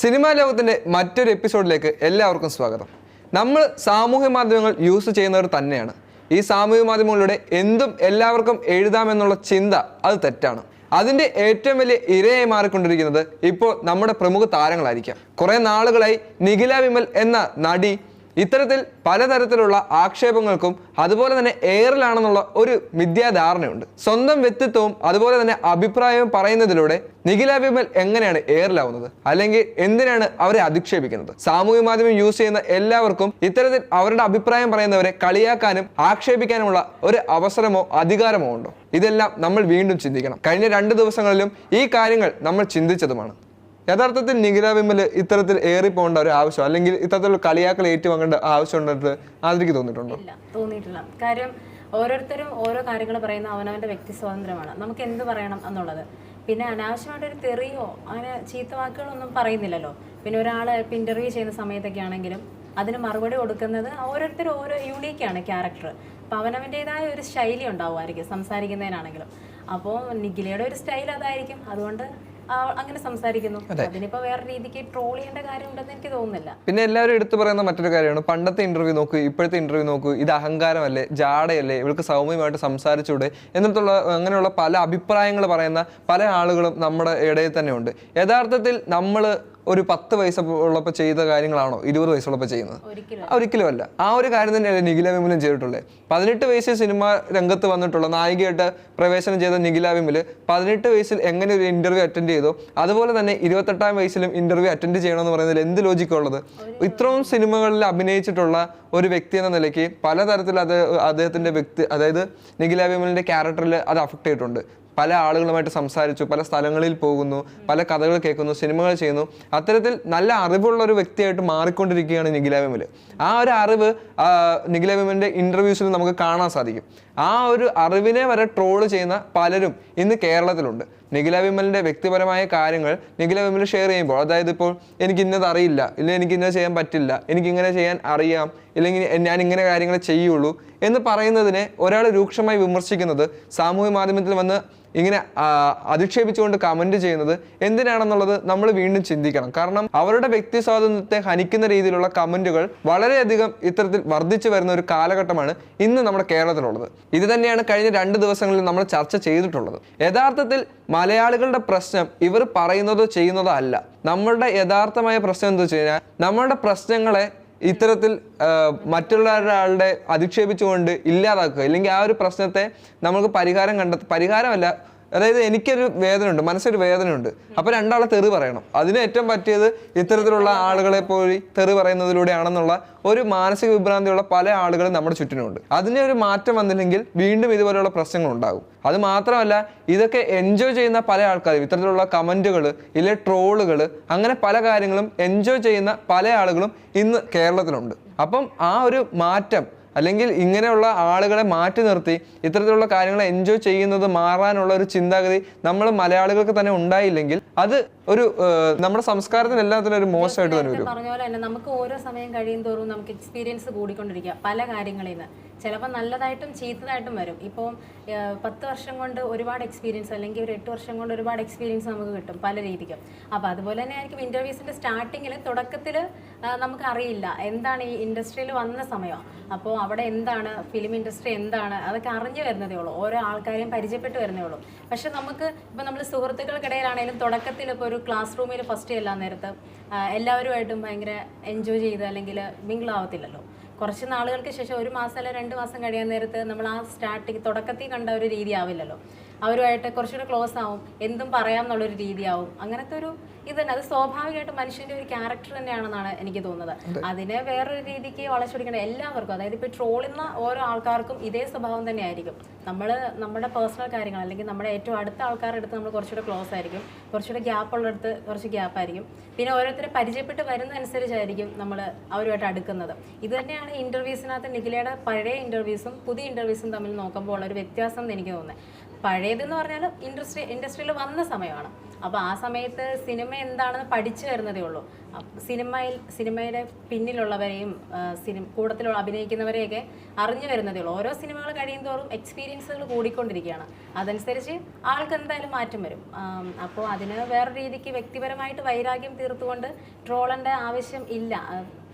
Cinema ലോകത്തിന്റെ മറ്റൊരു എപ്പിസോഡിലേക്ക് എല്ലാവർക്കും സ്വാഗതം. നമ്മൾ സാമൂഹ്യ മാധ്യമങ്ങൾ യൂസ് ചെയ്യുന്നവർ തന്നെയാണ്. ഈ സാമൂഹ്യ മാധ്യമങ്ങളിലൂടെ എന്തും എല്ലാവർക്കും എഴുതാമെന്നുള്ള ചിന്ത അത് തെറ്റാണ്. അതിന്റെ ഏറ്റവും വലിയ ഇരയായി മാറിക്കൊണ്ടിരിക്കുന്നത് ഇപ്പോൾ നമ്മുടെ പ്രമുഖ താരങ്ങളായിരിക്കാം. കുറേ നാളുകളായി നിഖില വിമൽ എന്ന നടി ഇത്തരത്തിൽ പലതരത്തിലുള്ള ആക്ഷേപങ്ങൾക്കും അതുപോലെ തന്നെ എയറിലാണെന്നുള്ള ഒരു മിഥ്യാധാരണയുണ്ട്. സ്വന്തം വ്യക്തിത്വവും അതുപോലെ തന്നെ അഭിപ്രായവും പറയുന്നതിലൂടെ നിഖില വിമൽ എങ്ങനെയാണ് എയറിലാവുന്നത് അല്ലെങ്കിൽ എന്തിനാണ് അവരെ അധിക്ഷേപിക്കുന്നത്? സാമൂഹ്യ മാധ്യമം യൂസ് ചെയ്യുന്ന എല്ലാവർക്കും ഇത്തരത്തിൽ അവരുടെ അഭിപ്രായം പറയുന്നവരെ കളിയാക്കാനും ആക്ഷേപിക്കാനുമുള്ള ഒരു അവസരമോ അധികാരമോ ഉണ്ടോ? ഇതെല്ലാം നമ്മൾ വീണ്ടും ചിന്തിക്കണം. കഴിഞ്ഞ രണ്ട് ദിവസങ്ങളിലും ഈ കാര്യങ്ങൾ നമ്മൾ ചിന്തിച്ചതുമാണ്. യഥാർത്ഥത്തിൽ നിഖില വിമൽ ഇത്തരത്തിൽ ഏറി പോകേണ്ട ഒരു ആവശ്യം അല്ലെങ്കിൽ ഇത്തരത്തിൽ കളിയാക്കൽ ഏറ്റുവാങ്ങേണ്ട ആവശ്യം ഉണ്ടെന്ന് ആദ്യക്ക് തോന്നിയിട്ടുണ്ടോ തോന്നിയിട്ടില്ല. കാര്യം ഓരോരുത്തരും ഓരോ കാര്യങ്ങൾ പറയുന്ന അവനവന്റെ വ്യക്തി സ്വാതന്ത്ര്യമാണ്. നമുക്ക് എന്ത് പറയണം എന്നുള്ളത്? പിന്നെ അനാവശ്യമായിട്ടൊരു തെറിയോ അങ്ങനെ ചീത്ത വാക്കുകളൊന്നും പറയുന്നില്ലല്ലോ. പിന്നെ ഒരാൾ ഇന്റർവ്യൂ ചെയ്യുന്ന സമയത്തൊക്കെ ആണെങ്കിലും അതിന് മറുപടി കൊടുക്കുന്നത് ഓരോരുത്തരും ഓരോ യൂണീക്കാണ് ക്യാരക്ടർ അപ്പം അവനവന്റെതായ ഒരു ശൈലി ഉണ്ടാവുമായിരിക്കും സംസാരിക്കുന്നതിനാണെങ്കിലും. അപ്പോൾ നിഖിലയുടെ ഒരു സ്റ്റൈൽ അതായിരിക്കും. അതുകൊണ്ട് അങ്ങനെ സംസാരിക്കുന്നു. അതിനിപ്പോ വേറെ രീതിക്ക് ട്രോൾ ചെയ്യേണ്ട കാര്യമുണ്ടെന്ന് എനിക്ക് തോന്നുന്നില്ല. പിന്നെ എല്ലാവരും എടുത്തു പറയുന്ന മറ്റൊരു കാര്യമാണ്. പണ്ടത്തെ ഇന്റർവ്യൂ നോക്കൂ ഇപ്പോഴത്തെ ഇന്റർവ്യൂ നോക്കൂ. ഇത് അഹങ്കാരമല്ലേ? ജാടയല്ലേ? ഇവൾക്ക് സൗമ്യമായിട്ട് സംസാരിച്ചൂടെ എന്നിട്ടുള്ള അങ്ങനെയുള്ള പല അഭിപ്രായങ്ങൾ പറയുന്ന പല ആളുകളും നമ്മുടെ ഇടയിൽ തന്നെ ഉണ്ട്. യഥാർത്ഥത്തിൽ നമ്മൾ ഒരു പത്ത് വയസ്സ് ഉള്ളപ്പോൾ ചെയ്ത കാര്യങ്ങളാണോ? ഇരുപത് വയസ്സുള്ളപ്പോൾ ചെയ്യുന്നത്? ഒരിക്കലും അല്ല. ആ ഒരു കാര്യം തന്നെയല്ലേ നിഖില വിമലും ചെയ്തിട്ടുള്ളത് പതിനെട്ട് വയസ്സിൽ സിനിമ രംഗത്ത് വന്നിട്ടുള്ള നായികയായിട്ട് പ്രവേശനം ചെയ്ത നിഖില വിമൽ പതിനെട്ട് വയസ്സിൽ എങ്ങനെ ഒരു ഇന്റർവ്യൂ അറ്റൻഡ് ചെയ്തോ? അതുപോലെ തന്നെ ഇരുപത്തെട്ടാം വയസ്സിലും ഇന്റർവ്യൂ അറ്റൻഡ് ചെയ്യണമെന്ന് പറയുന്നതിൽ എന്ത് ലോജിക്കുള്ളത് ഇത്രയും സിനിമകളിൽ അഭിനയിച്ചിട്ടുള്ള ഒരു വ്യക്തി എന്ന നിലയ്ക്ക് പലതരത്തിൽ അത് അദ്ദേഹത്തിന്റെ വ്യക്തി അതായത് നിഖില വിമലിന്റെ ക്യാരക്ടറിൽ അത് അഫക്റ്റ് ചെയ്തിട്ടുണ്ട്. പല ആളുകളുമായിട്ട് സംസാരിച്ചു പല സ്ഥലങ്ങളിൽ പോകുന്നു പല കഥകൾ കേൾക്കുന്നു സിനിമകൾ ചെയ്യുന്നു. അത്തരത്തിൽ നല്ല അറിവുള്ള ഒരു വ്യക്തിയായിട്ട് മാറിക്കൊണ്ടിരിക്കുകയാണ് നിഖില വിമൽ ആ ഒരു അറിവ് നിഖില വിമലിന്റെ ഇന്റർവ്യൂസിൽ നമുക്ക് കാണാൻ സാധിക്കും. ആ ഒരു അറിവിനെ വരെ ട്രോൾ ചെയ്യുന്ന പലരും ഇന്ന് കേരളത്തിലുണ്ട്. നിഖില വിമലിന്റെ വ്യക്തിപരമായ കാര്യങ്ങൾ നിഖില വിമൽ ഷെയർ ചെയ്യുമ്പോൾ അതായത് ഇപ്പോൾ എനിക്ക് ഇന്നത് അറിയില്ല ഇല്ലെങ്കിൽ എനിക്ക് ഇന്നത് ചെയ്യാൻ പറ്റില്ല എനിക്ക് ഇങ്ങനെ ചെയ്യാൻ അറിയാം ഇല്ലെങ്കിൽ ഞാൻ ഇങ്ങനെ കാര്യങ്ങൾ ചെയ്യുള്ളൂ എന്ന് പറയുന്നതിനെ ഒരാൾ രൂക്ഷമായി വിമർശിക്കുന്നത് സാമൂഹ്യ മാധ്യമത്തിൽ വന്ന് ഇങ്ങനെ അധിക്ഷേപിച്ചുകൊണ്ട് കമന്റ് ചെയ്യുന്നത് എന്തിനാണെന്നുള്ളത് നമ്മൾ വീണ്ടും ചിന്തിക്കണം. കാരണം അവരുടെ വ്യക്തി സ്വാതന്ത്ര്യത്തെ ഹനിക്കുന്ന രീതിയിലുള്ള കമന്റുകൾ വളരെയധികം ഇത്തരത്തിൽ വർദ്ധിച്ചു വരുന്ന ഒരു കാലഘട്ടമാണ് ഇന്ന് നമ്മുടെ കേരളത്തിലുള്ളത്. ഇത് തന്നെയാണ് കഴിഞ്ഞ രണ്ട് ദിവസങ്ങളിൽ നമ്മൾ ചർച്ച ചെയ്തിട്ടുള്ളത്. യഥാർത്ഥത്തിൽ മലയാളികളുടെ പ്രശ്നം ഇവർ പറയുന്നതോ ചെയ്യുന്നതോ അല്ല. നമ്മളുടെ യഥാർത്ഥമായ പ്രശ്നം എന്താ വെച്ച് കഴിഞ്ഞാൽ നമ്മളുടെ പ്രശ്നങ്ങളെ ഇത്തരത്തിൽ മറ്റുള്ള ഒരാളുടെ അധിക്ഷേപിച്ചുകൊണ്ട് ഇല്ലാതാക്കുക. ഇല്ലെങ്കിൽ ആ ഒരു പ്രശ്നത്തെ നമുക്ക് പരിഹാരം കണ്ടെത്ത പരിഹാരമല്ല അതായത് എനിക്കൊരു വേദനയുണ്ട് മനസ്സൊരു വേദനയുണ്ട്. അപ്പൊ രണ്ടാളെ തെറി പറയണം. അതിന് ഏറ്റവും പറ്റിയത് ഇത്തരത്തിലുള്ള ആളുകളെ പോയി തെറി പറയുന്നതിലൂടെയാണെന്നുള്ള ഒരു മാനസിക വിഭ്രാന്തിയുള്ള പല ആളുകളും നമ്മുടെ ചുറ്റിനുണ്ട് അതിനെ ഒരു മാറ്റം വന്നില്ലെങ്കിൽ വീണ്ടും ഇതുപോലെയുള്ള പ്രശ്നങ്ങൾ ഉണ്ടാകും. അത് മാത്രമല്ല ഇതൊക്കെ എൻജോയ് ചെയ്യുന്ന പല ആൾക്കാരും ഇത്തരത്തിലുള്ള കമന്റുകൾ ഇല്ലെ ട്രോളുകൾ അങ്ങനെ പല കാര്യങ്ങളും എൻജോയ് ചെയ്യുന്ന പല ആളുകളും ഇന്ന് കേരളത്തിലുണ്ട്. അപ്പം ആ ഒരു മാറ്റം അല്ലെങ്കിൽ ഇങ്ങനെയുള്ള ആളുകളെ മാറ്റി നിർത്തി ഇത്തരത്തിലുള്ള കാര്യങ്ങൾ എൻജോയ് ചെയ്യുന്നത് മാറാനുള്ള ഒരു ചിന്താഗതി നമ്മൾ മലയാളികൾക്ക് തന്നെ ഉണ്ടായില്ലെങ്കിൽ അത് ഒരു നമ്മുടെ സംസ്കാരത്തിന് എല്ലാത്തിനും ഒരു മോശമായിട്ട് തന്നെ വരും. പറഞ്ഞ പോലെ തന്നെ നമുക്ക് ഓരോ സമയം കഴിയും തോറും നമുക്ക് എക്സ്പീരിയൻസ് കൂടിക്കൊണ്ടിരിക്കുക പല കാര്യങ്ങളിൽ നിന്ന്. ചിലപ്പോൾ നല്ലതായിട്ടും ചീത്തതായിട്ടും വരും. ഇപ്പോൾ പത്ത് വർഷം കൊണ്ട് ഒരുപാട് എക്സ്പീരിയൻസ് അല്ലെങ്കിൽ ഒരു എട്ട് വർഷം കൊണ്ട് ഒരുപാട് എക്സ്പീരിയൻസ് നമുക്ക് കിട്ടും പല രീതിക്കും. അപ്പോൾ അതുപോലെ തന്നെ ആയിരിക്കും ഇന്റർവ്യൂസിന്റെ സ്റ്റാർട്ടിങ്ങിൽ തുടക്കത്തിൽ നമുക്ക് അറിയില്ല എന്താണ് ഈ ഇൻഡസ്ട്രിയിൽ വന്ന സമയം. അപ്പോൾ അവിടെ എന്താണ് ഫിലിം ഇൻഡസ്ട്രി എന്താണ് അതൊക്കെ അറിഞ്ഞു വരുന്നതേ ഉള്ളൂ. ഓരോ ആൾക്കാരെയും പരിചയപ്പെട്ട് വരുന്നേ ഉള്ളൂ. പക്ഷെ നമുക്ക് ഇപ്പോൾ നമ്മൾ സുഹൃത്തുക്കൾക്കിടയിലാണെങ്കിലും തുടക്കത്തിൽ ഇപ്പോൾ ഒരു ക്ലാസ് റൂമിൽ ഫസ്റ്റ് ചെല്ലാൻ നേരത്ത് എല്ലാവരുമായിട്ടും ഭയങ്കര എൻജോയ് ചെയ്ത് അല്ലെങ്കിൽ മിങ്കിൾ ആവത്തില്ലല്ലോ. കുറച്ച് നാളുകൾക്ക് ശേഷം ഒരു മാസം അല്ല രണ്ട് മാസം കഴിയാൻ നേരത്ത് നമ്മൾ ആ സ്റ്റാർട്ടിങ് തുടക്കത്തിൽ കണ്ട ഒരു രീതി ആവില്ലല്ലോ. അവരുമായിട്ട് കുറച്ചുകൂടെ ക്ലോസ് ആവും. എന്തും പറയാം എന്നുള്ളൊരു രീതിയാവും അങ്ങനത്തെ ഒരു ഇത് തന്നെ അത് സ്വാഭാവികമായിട്ട് മനുഷ്യന്റെ ഒരു ക്യാരക്ടർ തന്നെയാണെന്നാണ് എനിക്ക് തോന്നുന്നത്. അതിനെ വേറൊരു രീതിക്ക് വളച്ചൊടിക്കേണ്ട എല്ലാവർക്കും അതായത് ഇപ്പോൾ ട്രോളുന്ന ഓരോ ആൾക്കാർക്കും ഇതേ സ്വഭാവം തന്നെ ആയിരിക്കും നമ്മൾ നമ്മുടെ പേഴ്സണൽ കാര്യങ്ങൾ അല്ലെങ്കിൽ നമ്മുടെ ഏറ്റവും അടുത്ത ആൾക്കാരുടെ അടുത്ത് നമ്മൾ കുറച്ചുകൂടെ ക്ലോസ് ആയിരിക്കും. കുറച്ചുകൂടെ ഗ്യാപ്പ് ഉള്ളിടത്ത് കുറച്ച് ഗ്യാപ്പ് ആയിരിക്കും. പിന്നെ ഓരോരുത്തരെ പരിചയപ്പെട്ട് വരുന്നതനുസരിച്ചായിരിക്കും നമ്മൾ അവരുമായിട്ട് അടുക്കുന്നത്. ഇത് തന്നെയാണ് ഇന്റർവ്യൂസിനകത്ത് നിഖിലയുടെ പഴയ ഇന്റർവ്യൂസും പുതിയ ഇന്റർവ്യൂസും തമ്മിൽ നോക്കുമ്പോൾ ഉള്ള ഒരു വ്യത്യാസം എന്ന് എനിക്ക് തോന്നുന്നത്. പഴയതെന്ന് പറഞ്ഞാൽ ഇൻഡസ്ട്രി ഇൻഡസ്ട്രിയിൽ വന്ന സമയമാണ്. അപ്പോൾ ആ സമയത്ത് സിനിമ എന്താണെന്ന് പഠിച്ചു വരുന്നതേ ഉള്ളൂ. സിനിമയിൽ സിനിമയുടെ പിന്നിലുള്ളവരെയും സിനിമ കൂട്ടത്തിലുള്ള അഭിനയിക്കുന്നവരെയൊക്കെ അറിഞ്ഞു വരുന്നതേ ഉള്ളൂ. ഓരോ സിനിമകൾ കഴിയും തോറും എക്സ്പീരിയൻസുകൾ കൂടിക്കൊണ്ടിരിക്കുകയാണ്. അതനുസരിച്ച് ആൾക്ക് എന്തായാലും മാറ്റം വരും. അപ്പോൾ അതിന് വേറെ രീതിക്ക് വ്യക്തിപരമായിട്ട് വൈരാഗ്യം തീർത്തുകൊണ്ട് ട്രോളേണ്ട ആവശ്യം ഇല്ല.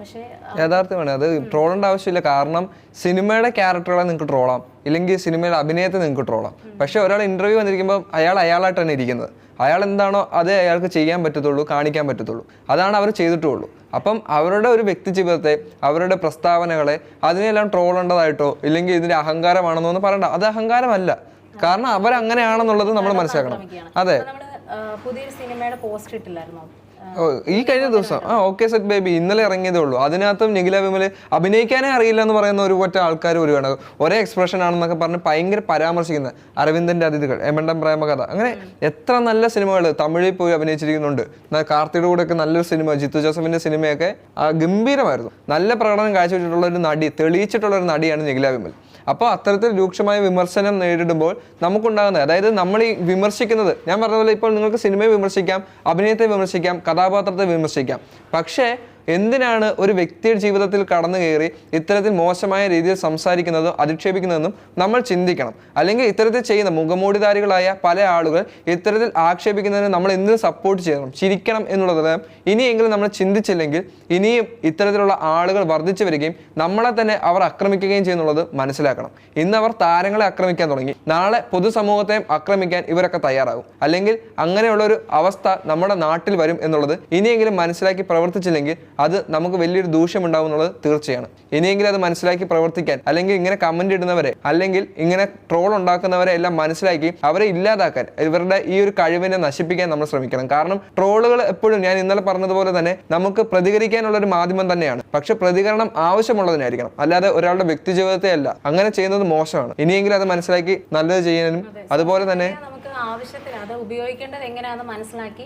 പക്ഷേ യഥാർത്ഥമാണ്. അത് ട്രോളേണ്ട ആവശ്യമില്ല. കാരണം സിനിമയുടെ ക്യാരക്ടറുകളെ നിങ്ങൾക്ക് ട്രോളാം. ഇല്ലെങ്കിൽ സിനിമയുടെ അഭിനയത്തെ നിങ്ങൾക്ക് ട്രോളാം. പക്ഷേ ഒരാൾ ഇന്റർവ്യൂ വന്നിരിക്കുമ്പോൾ അയാൾ അയാളായിട്ടാണ് ഇരിക്കുന്നത്. അയാൾ എന്താണോ അതേ അയാൾക്ക് ചെയ്യാൻ പറ്റത്തുള്ളൂ കാണിക്കാൻ പറ്റത്തുള്ളൂ. അതാണ് അവർ ചെയ്തിട്ടുള്ളൂ. അപ്പം അവരുടെ ഒരു വ്യക്തി ജീവിതത്തെ അവരുടെ പ്രസ്താവനകളെ അതിനെല്ലാം ട്രോളേണ്ടതായിട്ടോ ഇല്ലെങ്കിൽ ഇതിന്റെ അഹങ്കാരമാണെന്നോ ഒന്നും പറയണ്ട. അത് അഹങ്കാരമല്ല. കാരണം അവരങ്ങനെയാണെന്നുള്ളത് നമ്മൾ മനസ്സിലാക്കണം. അതെ. പുതിയൊരു സിനിമയുടെ പോസ്റ്റ് ഇട്ടില്ലായിരുന്നോ? ഈ കഴിഞ്ഞ ദിവസം. ആ ഓക്കെ സെറ്റ് ബേബി ഇന്നലെ ഇറങ്ങിയതേ ഉള്ളൂ. അതിനകത്തും നിഖില വിമൽ അഭിനയിക്കാനേ അറിയില്ല എന്ന് പറയുന്ന ഒരു ഒറ്റ ആൾക്കാർ ഒരുപാട് ഒരേ എക്സ്പ്രഷൻ ആണെന്നൊക്കെ പറഞ്ഞ് ഭയങ്കര പരാമർശിക്കുന്നത് അരവിന്ദന്റെ അതിഥികൾ എമണ്ടം പ്രേമകഥ. അങ്ങനെ എത്ര നല്ല സിനിമകൾ തമിഴിൽ പോയി അഭിനയിച്ചിരിക്കുന്നുണ്ട്. കാർത്തിയുടെ കൂടെ ഒക്കെ നല്ലൊരു സിനിമ ജിത്തു ജോസഫിന്റെ സിനിമയൊക്കെ ഗംഭീരമായിരുന്നു. നല്ല പ്രകടനം കാഴ്ചവെച്ചിട്ടുള്ള ഒരു നടി തെളിയിച്ചിട്ടുള്ള ഒരു നടിയാണ് നിഖില വിമൽ. അപ്പോൾ അത്തരത്തിൽ രൂക്ഷമായ വിമർശനം നേരിടുമ്പോൾ നമുക്കുണ്ടാകുന്നത് അതായത് നമ്മൾ ഈ വിമർശിക്കുന്നത് ഞാൻ പറഞ്ഞ പോലെ ഇപ്പോൾ നിങ്ങൾക്ക് സിനിമയെ വിമർശിക്കാം അഭിനയത്തെ വിമർശിക്കാം കഥാപാത്രത്തെ വിമർശിക്കാം. പക്ഷേ എന്തിനാണ് ഒരു വ്യക്തിയുടെ ജീവിതത്തിൽ കടന്നു കയറി ഇത്തരത്തിൽ മോശമായ രീതിയിൽ സംസാരിക്കുന്നതും അധിക്ഷേപിക്കുന്നതെന്നും നമ്മൾ ചിന്തിക്കണം. അല്ലെങ്കിൽ ഇത്തരത്തിൽ ചെയ്യുന്ന മുഖമൂടിധാരികളായ പല ആളുകൾ ഇത്തരത്തിൽ ആക്ഷേപിക്കുന്നതിന് നമ്മൾ എന്തിന് സപ്പോർട്ട് ചെയ്യണം? ചിരിക്കണം എന്നുള്ളത് ഇനിയെങ്കിലും നമ്മൾ ചിന്തിച്ചില്ലെങ്കിൽ ഇനിയും ഇത്തരത്തിലുള്ള ആളുകൾ വർദ്ധിച്ചു വരികയും നമ്മളെ തന്നെ അവർ ആക്രമിക്കുകയും ചെയ്യുന്നുള്ളത് മനസ്സിലാക്കണം. ഇന്ന് അവർ താരങ്ങളെ ആക്രമിക്കാൻ തുടങ്ങി. നാളെ പൊതുസമൂഹത്തെയും ആക്രമിക്കാൻ ഇവരൊക്കെ തയ്യാറാകും. അല്ലെങ്കിൽ അങ്ങനെയുള്ള ഒരു അവസ്ഥ നമ്മുടെ നാട്ടിൽ വരും എന്നുള്ളത് ഇനിയെങ്കിലും മനസ്സിലാക്കി പ്രവർത്തിച്ചില്ലെങ്കിൽ അത് നമുക്ക് വലിയൊരു ദൂഷ്യമുണ്ടാവും എന്നുള്ളത് തീർച്ചയാണ്. ഇനിയെങ്കിലും അത് മനസ്സിലാക്കി പ്രവർത്തിക്കാൻ അല്ലെങ്കിൽ ഇങ്ങനെ കമന്റ് ഇടുന്നവരെ അല്ലെങ്കിൽ ഇങ്ങനെ ട്രോൾ ഉണ്ടാക്കുന്നവരെ എല്ലാം മനസ്സിലാക്കി അവരെ ഇല്ലാതാക്കാൻ ഇവരുടെ ഈ ഒരു കഴിവിനെ നശിപ്പിക്കാൻ നമ്മൾ ശ്രമിക്കണം. കാരണം ട്രോളുകൾ എപ്പോഴും ഞാൻ ഇന്നലെ പറഞ്ഞതുപോലെ തന്നെ നമുക്ക് പ്രതികരിക്കാനുള്ള ഒരു മാധ്യമം തന്നെയാണ്. പക്ഷെ പ്രതികരണം ആവശ്യമുള്ളതിനായിരിക്കണം. അല്ലാതെ ഒരാളുടെ വ്യക്തി ജീവിതത്തെ അല്ല. അങ്ങനെ ചെയ്യുന്നത് മോശമാണ്. ഇനിയെങ്കിലും അത് മനസ്സിലാക്കി നല്ലത് ചെയ്യാനും അതുപോലെ തന്നെ ആവശ്യത്തിന് അത് ഉപയോഗിക്കേണ്ടത് എങ്ങനെയാണെന്ന് മനസ്സിലാക്കി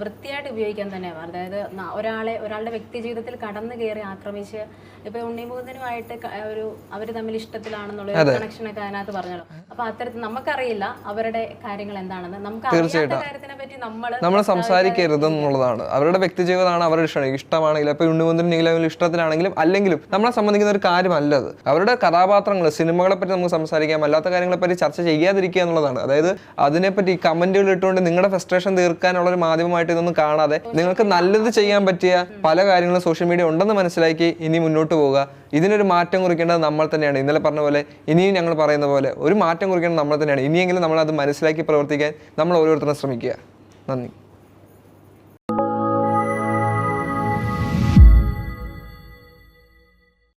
വൃത്തിയായിട്ട് ഉപയോഗിക്കാൻ തന്നെയാണ്. അതായത് ഒരാളെ ഒരാളുടെ വ്യക്തി ജീവിതത്തിൽ കടന്നു കയറി ആക്രമിച്ച് ഇപ്പൊ ഉണ്ണിമുകുന്ദനുമായിട്ട് ഒരു അവർ തമ്മിൽ ഇഷ്ടത്തിലാണെന്നുള്ള ഒരു കണക്ഷൻ ഒക്കെ അതിനകത്ത് പറഞ്ഞല്ലോ. അപ്പൊ അത്തരത്തിൽ നമുക്കറിയില്ല അവരുടെ കാര്യങ്ങൾ എന്താണെന്ന്. നമുക്ക് അറിയാത്ത കാര്യത്തിനെ പറ്റി നമ്മൾ നമ്മൾ സംസാരിക്കരുത് എന്നുള്ളതാണ്. അവരുടെ വ്യക്തി ജീവിതമാണ് അവരുടെ ഇഷ്ടം. ഇഷ്ടമാണെങ്കിലും ഇപ്പൊ ഉണ്ണിമുന്തിരി നീലവിൽ ഇഷ്ടത്തിലാണെങ്കിലും അല്ലെങ്കിലും നമ്മളെ സംബന്ധിക്കുന്ന ഒരു കാര്യമല്ല അത് അവരുടെ കഥാപാത്രങ്ങൾ സിനിമകളെ പറ്റി നമുക്ക് സംസാരിക്കാം. അല്ലാത്ത കാര്യങ്ങളെ പറ്റി ചർച്ച ചെയ്യാതിരിക്കുക എന്നുള്ളതാണ്. അതായത് അതിനെപ്പറ്റി കമന്റുകൾ ഇട്ടുകൊണ്ട് നിങ്ങളുടെ ഫ്രസ്ട്രേഷൻ തീർക്കാനുള്ള ഒരു മാധ്യമമായിട്ട് ഇതൊന്നും കാണാതെ നിങ്ങൾക്ക് നല്ലത് ചെയ്യാൻ പറ്റിയ പല കാര്യങ്ങളും സോഷ്യൽ മീഡിയ ഉണ്ടെന്ന് മനസ്സിലാക്കി ഇനി മുന്നോട്ട് പോവുക. ഇതിനൊരു മാറ്റം കുറിക്കേണ്ടത് നമ്മൾ തന്നെയാണ്. ഇന്നലെ പറഞ്ഞ പോലെ ഇനിയും ഞങ്ങൾ പറയുന്ന പോലെ ഒരു മാറ്റം കുറിക്കേണ്ടത് നമ്മൾ തന്നെയാണ്. ഇനിയെങ്കിലും നമ്മൾ അത് മനസ്സിലാക്കി പ്രവർത്തിക്കാൻ നമ്മൾ ഓരോരുത്തരും ശ്രമിക്കുക. നന്ദി.